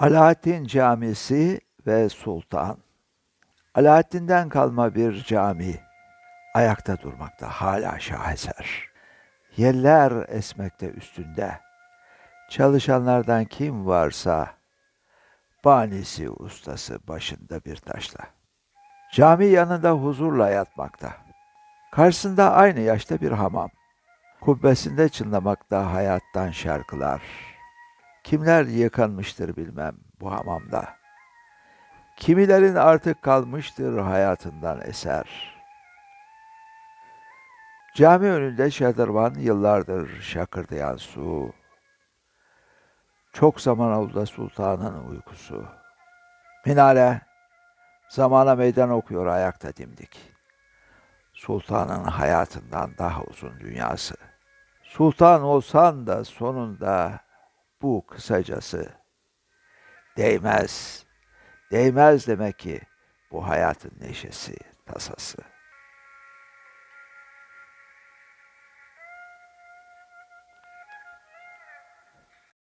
Alaaddin Camisi ve Sultan Alaaddin'den kalma bir cami ayakta durmakta hala şaheser. Yeller esmekte üstünde. Çalışanlardan kim varsa banisi ustası başında bir taşla. Cami yanında huzurla yatmakta. Karşısında aynı yaşta bir hamam. Kubbesinde çınlamakta hayattan şarkılar. Kimler yıkanmıştır bilmem bu hamamda. Kimilerin artık kalmıştır hayatından eser. Cami önünde şadırvan yıllardır şakırdayan su. Çok zaman oldu sultanın uykusu. Minare zamana meydan okuyor ayakta dimdik. Sultanın hayatından daha uzun dünyası. Sultan olsan da sonunda bu kısacası değmez. Değmez demek ki bu hayatın neşesi, tasası.